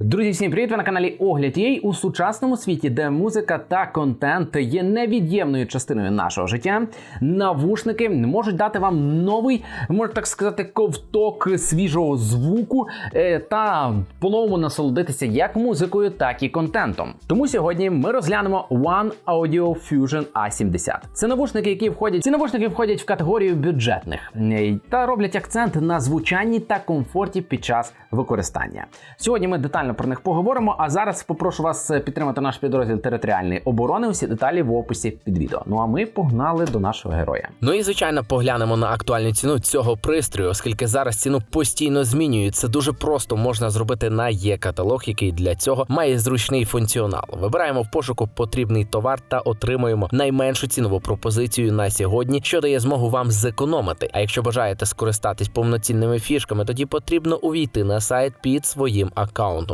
Друзі, всім привіт! Ви на каналі Огляд Єй у сучасному світі, де музика та контент є невід'ємною частиною нашого життя. Навушники можуть дати вам новий, можна так сказати, ковток свіжого звуку е, та по-новому насолодитися як музикою, так і контентом. Тому сьогодні ми розглянемо One Audio Fusion A70. Це навушники, які входять. Ці навушники входять в категорію бюджетних е, та роблять акцент на звучанні та комфорті під час використання. Сьогодні ми детально про них поговоримо. А зараз попрошу вас е, підтримати наш підрозділ територіальної оборони. Усі деталі в описі під відео. Ну а ми погнали до нашого героя. Ну і звичайно поглянемо на актуальну ціну цього пристрою, оскільки зараз ціну постійно змінюють. Це дуже просто можна зробити на є-каталог, який для цього має зручний функціонал. Вибираємо в пошуку потрібний товар та отримуємо найменшу цінову пропозицію на сьогодні, що дає змогу вам зекономити. А якщо бажаєте скористатись повноцінними фішками, тоді потрібно увійти на сайт під своїм аккаунтом.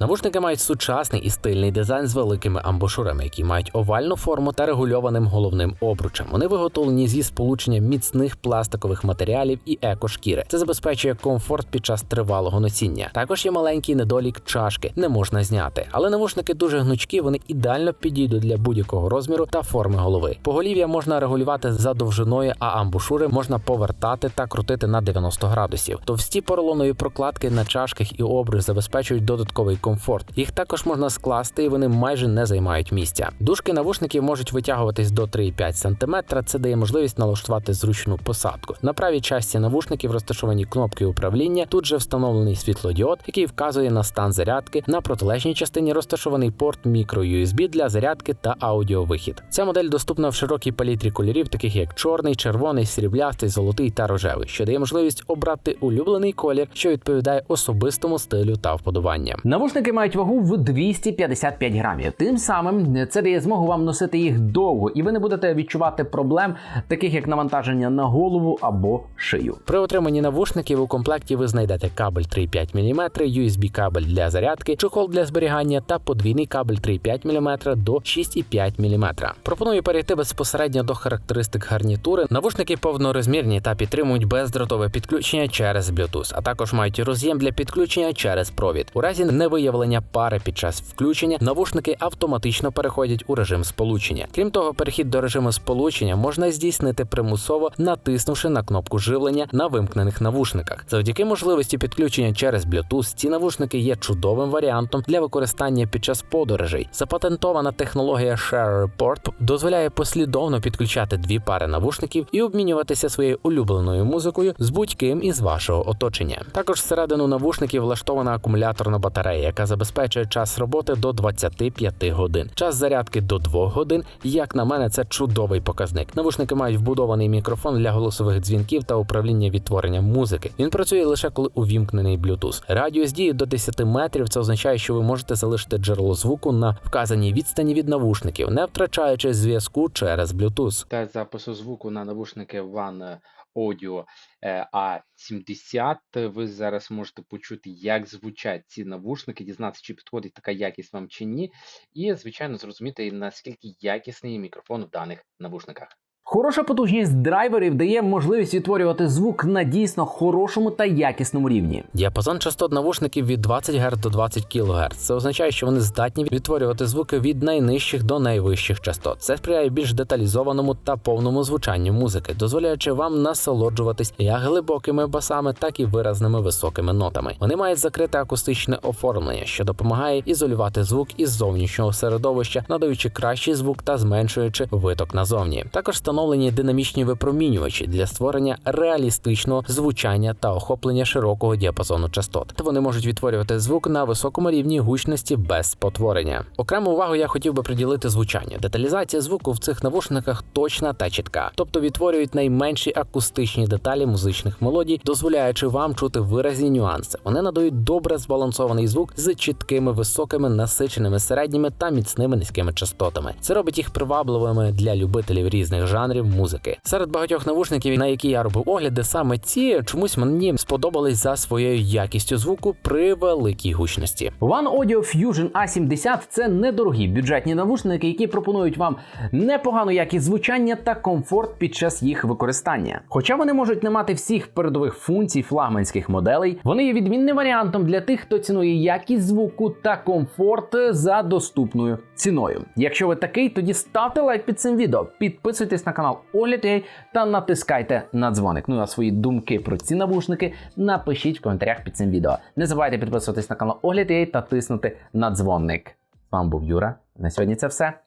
Навушники мають сучасний і стильний дизайн з великими амбушурами, які мають овальну форму та регульованим головним обручем. Вони виготовлені зі сполучення міцних пластикових матеріалів і екошкіри. Це забезпечує комфорт під час тривалого носіння. Також є маленький недолік чашки, не можна зняти. Але навушники дуже гнучкі, вони ідеально підійдуть для будь-якого розміру та форми голови. Поголів'я можна регулювати за довжиною, а амбушури можна повертати та крутити на 90 градусів. Товсті поролонові прокладки на чашках і обруч забезпечують додатковий комфорт. Їх також можна скласти, і вони майже не займають місця. Дужки навушників можуть витягуватись до 3,5 см. Це дає можливість налаштувати зручну посадку. На правій часті навушників розташовані кнопки управління. Тут же встановлений світлодіод, який вказує на стан зарядки. На протилежній частині розташований порт microUSB для зарядки та аудіовихід. Ця модель доступна в широкій палітрі кольорів, таких як чорний, червоний, сріблястий, золотий та рожевий, що дає можливість обрати улюблений колір, що відповідає особистому стилю та вподобанням. Навушники мають вагу в 255 грамів. Тим самим це дає змогу вам носити їх довго, і ви не будете відчувати проблем, таких як навантаження на голову або шию. При отриманні навушників у комплекті ви знайдете кабель 3,5 мм, USB кабель для зарядки, чохол для зберігання та подвійний кабель 3,5 мм до 6,5 мм. Пропоную перейти безпосередньо до характеристик гарнітури. Навушники повнорозмірні та підтримують бездротове підключення через Bluetooth, а також мають роз'єм для підключення через провід. У разі невиявлення пари під час включення навушники автоматично переходять у режим сполучення. Крім того, перехід до режиму сполучення можна здійснити примусово, натиснувши на кнопку живлення на вимкнених навушниках. Завдяки можливості підключення через Bluetooth, ці навушники є чудовим варіантом для використання під час подорожей. Запатентована технологія Share Report дозволяє послідовно підключати дві пари навушників і обмінюватися своєю улюбленою музикою з будь-ким із вашого оточення. Також всередину навушників влаштована акумуляторна батарея, яка забезпечує час роботи до 25 годин. Час зарядки до 2 годин. Як на мене, це чудовий показник. Навушники мають вбудований мікрофон для голосових дзвінків та управління відтворенням музики. Він працює лише коли увімкнений Bluetooth. Радіус дії до 10 метрів. Це означає, що ви можете залишити джерело звуку на вказаній відстані від навушників, не втрачаючи зв'язку через Bluetooth. Тест запису звуку на навушники One Audio е, A70. Ви зараз можете почути, як звучать ці навушники, дізнатися, чи підходить така якість вам чи ні, і, звичайно, зрозуміти, наскільки якісний мікрофон в даних навушниках. Хороша потужність драйверів дає можливість відтворювати звук на дійсно хорошому та якісному рівні. Діапазон частот навушників від 20 Гц до 20 кГц. Це означає, що вони здатні відтворювати звуки від найнижчих до найвищих частот. Це сприяє більш деталізованому та повному звучанню музики, дозволяючи вам насолоджуватись як глибокими басами, так і виразними високими нотами. Вони мають закрите акустичне оформлення, що допомагає ізолювати звук із зовнішнього середовища, надаючи кращий звук та зменшуючи виток назовні. Також встановлено встановлені динамічні випромінювачі для створення реалістичного звучання та охоплення широкого діапазону частот. Та вони можуть відтворювати звук на високому рівні гучності без спотворення. Окрему увагу я хотів би приділити звучанню. Деталізація звуку в цих навушниках точна та чітка, тобто відтворюють найменші акустичні деталі музичних мелодій, дозволяючи вам чути виразні нюанси. Вони надають добре збалансований звук з чіткими високими насиченими середніми та міцними низькими частотами. Це робить їх привабливими для любителів різних жанрів музики. Серед багатьох навушників, на які я робив огляди, саме ці чомусь мені сподобались за своєю якістю звуку при великій гучності. One Audio Fusion A70 це недорогі бюджетні навушники, які пропонують вам непогану якість звучання та комфорт під час їх використання. Хоча вони можуть не мати всіх передових функцій флагманських моделей, вони є відмінним варіантом для тих, хто цінує якість звуку та комфорт за доступною ціною. Якщо ви такий, тоді ставте лайк під цим відео, підписуйтесь на канал Огляд.ua та натискайте на дзвоник. Ну а свої думки про ці навушники напишіть в коментарях під цим відео. Не забувайте підписуватись на канал Огляд.ua та тиснути на дзвоник. З вами був Юра. На сьогодні це все.